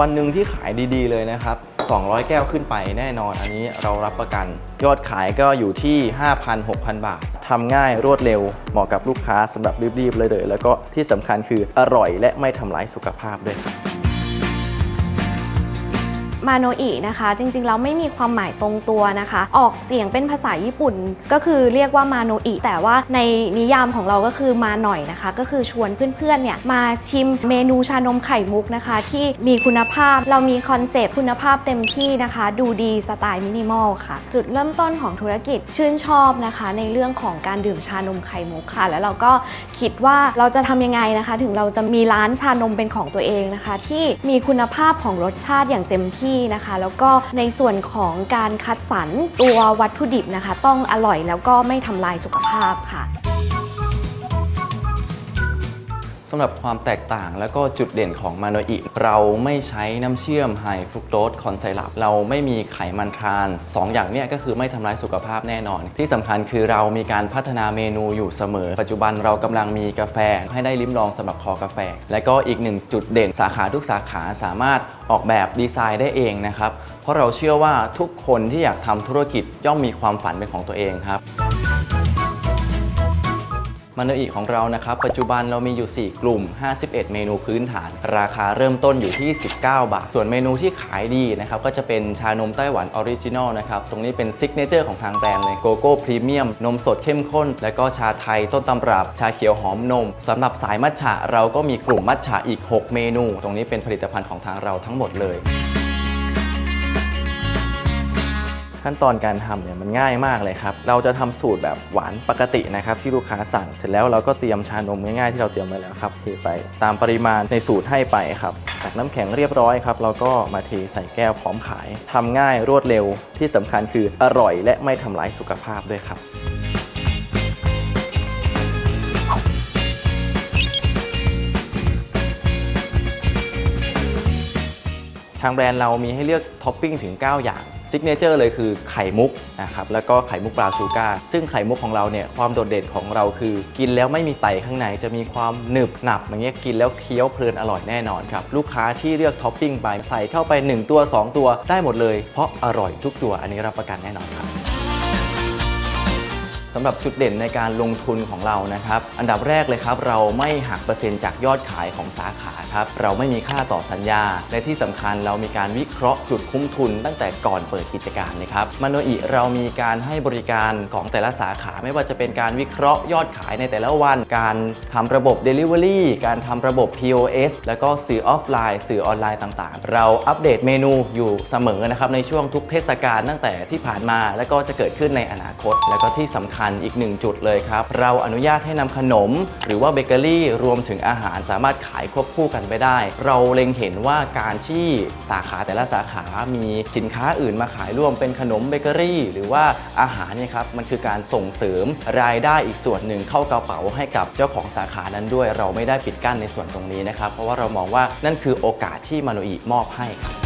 วันหนึ่งที่ขายดีๆ เลยนะครับ 200 แก้วขึ้นไปแน่นอน อันนี้เรารับประกัน ยอดขายก็อยู่ที่ 5,000-6,000 บาท ทำง่ายรวดเร็ว เหมาะกับลูกค้าสำหรับรีบๆ เลยเลย แล้วก็ที่สำคัญคืออร่อยและไม่ทำร้ายสุขภาพด้วยครับ มาโนอินะคะ จริงๆแล้วไม่มีความหมายตรงตัวนะคะ ออกเสียงเป็นภาษาญี่ปุ่น ก็คือเรียกว่ามาโนอิแต่ว่าในนิยามของเราก็คือมาหน่อยนะคะ ก็คือชวนเพื่อนๆเนี่ยมาชิมเมนูชานมไข่มุกนะคะ ที่มีคุณภาพเรามีคอนเซปต์คุณภาพเต็มที่นะคะ ดูดีสไตล์มินิมอลค่ะ จุดเริ่มต้นของธุรกิจชื่นชอบนะคะ ในเรื่องของการดื่มชานมไข่มุกค่ะ แล้วเราก็คิดว่าเราจะทำยังไงนะคะ ถึงเราจะมีร้านชานมเป็นของตัวเองนะคะ ที่มีคุณภาพของรสชาติอย่างเต็มที่นะคะ แล้วก็ในส่วนของการคัดสรรตัววัตถุดิบนะคะ ต้องอร่อยแล้วก็ไม่ทำลายสุขภาพค่ะำหรับความแตกต่างแล้วก็จุดเด่นของมาโนอิ เราไม่ใช้น้ำเชื่อมไฮฟรุกโตสคอนไซรัปเราไม่มีไขมันทรานสองอย่างเนี้ยก็คือไม่ทำร้ายสุขภาพแน่นอน ที่สำคัญคือเรามีการพัฒนาเมนูอยู่เสมอ ปัจจุบันเรากำลังมีกาแฟให้ได้ลิ้มลองสำหรับคอกาแฟ และก็อีกหนึ่งจุดเด่นสาขาทุกสาขาสามารถออกแบบดีไซน์ได้เองนะครับ เพราะเราเชื่อว่าทุกคนที่อยากทำธุรกิจย่อมมีความฝันเป็นของตัวเองครับ มาโนอิของเรานะครับ ปัจจุบันเรามีอยู่ 4 กลุ่ม 51 เมนูพื้นฐาน ราคาเริ่มต้นอยู่ที่ 19 บาท ส่วนเมนูที่ขายดีนะครับ ก็จะเป็นชานมไต้หวันออริจินอลนะครับ ตรงนี้เป็นซิกเนเจอร์ของทางแบรนด์เลยโกโก้พรีเมียมนมสดเข้มข้น แล้วก็ชาไทยต้นตำรับ ชาเขียวหอมนมสำหรับสายมัทฉะเราก็มีกลุ่มมัทฉะอีก 6 เมนู ตรงนี้เป็นผลิตภัณฑ์ของทางเราทั้งหมดเลย ขั้นตอนการทำเนี่ยมันง่ายมากเลยครับ เราจะทำสูตรแบบหวานปกตินะครับที่ลูกค้าสั่ง เสร็จแล้วเราก็เตรียมชานมง่ายๆที่เราเตรียมไว้แล้วครับเทไปตามปริมาณในสูตรให้ไปครับจากน้ำแข็งเรียบร้อยครับเราก็มาเทใส่แก้วพร้อมขายทำง่ายรวดเร็วที่สำคัญคืออร่อยและไม่ทำร้ายสุขภาพด้วยครับทางแบรนด์เรามีให้เลือกท็อปปิ้งถึง 9 อย่าง ซิกเนเจอร์เลยคือไข่มุกนะครับแล้วก็ไข่มุกปราว์ชูการ์ซึ่งไข่มุกของเราเนี่ยความโดดเด่นของเราคือ กินแล้วไม่มีไตข้างในจะมีความหนึบหนับอย่างเงี้ยกินแล้วเคี้ยวเพลินอร่อยแน่นอนครับลูกค้าที่เลือกท็อปปิ้งไปใส่เข้าไป 1 ตัว 2 ตัวได้หมดเลย เพราะอร่อยทุกตัวอันนี้รับประกันแน่นอนครับ สำหรับจุดเด่นในการลงทุนของเรานะครับ อันดับแรกเลยครับ เราไม่หักเปอร์เซ็นต์จากยอดขายของสาขาครับ เราไม่มีค่าต่อสัญญา และที่สำคัญเรามีการวิเคราะห์จุดคุ้มทุนตั้งแต่ก่อนเปิดกิจการเลยครับมโนอิเรามีการให้บริการของแต่ละสาขาไม่ว่าจะเป็นการวิเคราะห์ยอดขายในแต่ละวัน การทำระบบ Delivery การทำระบบ POS แล้วก็สื่อออฟไลน์ สื่อออนไลน์ต่างๆ เราอัปเดตเมนูอยู่เสมอนะครับในช่วงทุกเทศกาลตั้งแต่ที่ผ่านมา และก็จะเกิดขึ้นในอนาคต แล้วก็ที่สำคัญอีกหนึ่งจุดเลยครับ เราอนุญาตให้นำขนม หรือว่าเบเกอรี่รวมถึงอาหารสามารถขายควบคู่กันไปได้ เราเล็งเห็นว่าการที่สาขาแต่ละสาขา มีสินค้าอื่นมาขายร่วมเป็นขนมเบเกอรี่ หรือว่าอาหารเนี่ยครับมันคือการส่งเสริมรายได้อีกส่วนหนึ่งเข้ากระเป๋าให้กับเจ้าของสาขานั้นด้วย เราไม่ได้ปิดกั้นในส่วนตรงนี้นะครับ เพราะว่าเรามองว่านั่นคือโอกาสที่มาโนอิมอบให้ครับ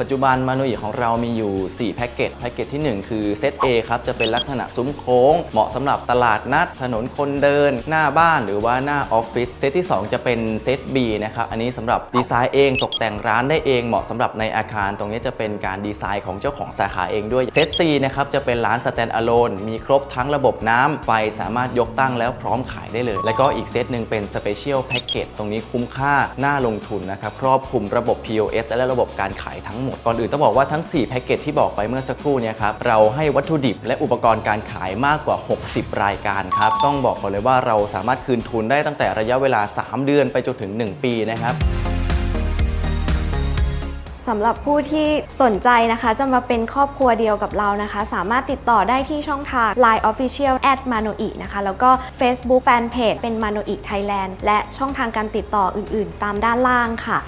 ปัจจุบันมาโนอิของเรามีอยู่ 4 แพ็กเกจ แพ็กเกจที่ 1 คือเซต A ครับ จะเป็นลักษณะซุ้มโค้ง เหมาะสำหรับตลาดนัด ถนนคนเดิน หน้าบ้านหรือว่าหน้าออฟฟิศ เซตที่ 2 จะเป็นเซต B นะครับ อันนี้สำหรับดีไซน์เองตกแต่งร้านได้เอง เหมาะสำหรับในอาคาร ตรงนี้จะเป็นการดีไซน์ของเจ้าของสาขาเองด้วย เซต C นะครับจะเป็นร้านสแตนด์อะโลนมีครบทั้งระบบน้ำไฟสามารถยกตั้งแล้วพร้อมขายได้เลย แล้วก็อีกเซตหนึ่งเป็นสเปเชียลแพ็กเกจ ตรงนี้คุ้มค่า น่าลงทุนนะครับ ครอบคลุมระบบ POS และระบบการขายทั้งหมดก่อนอื่นต้องบอกว่าทั้ง 4 แพ็กเกจที่บอกไปเมื่อสักครู่เนี่ยครับเราให้วัตถุดิบและอุปกรณ์การขายมากกว่า 60 รายการครับ ต้องบอกก่อนเลยว่าเราสามารถคืนทุนได้ตั้งแต่ระยะเวลา 3 เดือนไปจนถึง 1 ปีนะครับสำหรับผู้ที่สนใจนะคะ จะมาเป็นครอบครัวเดียวกับเรานะคะ สามารถติดต่อได้ที่ช่องทาง Line Official at Manoi นะคะ แล้วก็ Facebook Fanpage เป็น Manoi Thailand และช่องทางการติดต่ออื่นๆ ตามด้านล่างค่ะ